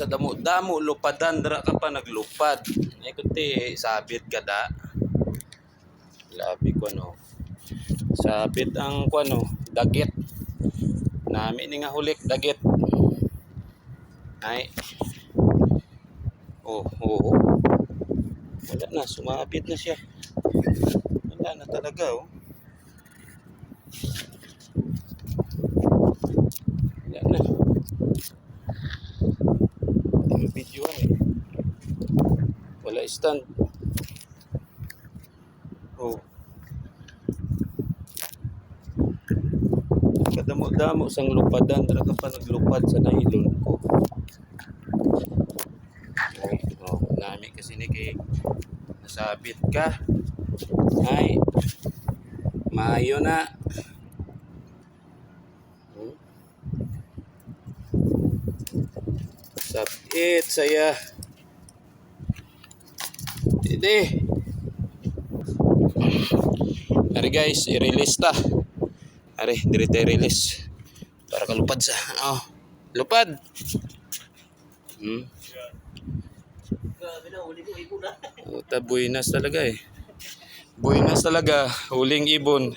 sa damo. Damo lupadan dra ka pa naglupad. Ay kunti sabit ka da. Labi ko no. Sabit ang ko ano, dagit. Nami ni nga hulik dagit. Ay. Oh, oh. Wala na, sumabit na siya. Wala na talaga oh. Wala na. Hindi video eh. Wala stand. Oh. Kadamo-damo sang lupadan, dara ka pa naglupad sa nailon ko. Ay, oh, nami kasi ni kay nasabit ka. Ay, maayo na. Sabit saya. Hindi. Ari guys, i-release ta. Ari, direct i-release. Para kalupad sa. Oh, lupad. Hmm. Puta, buinas talaga eh. Buinas talaga, huling ibon.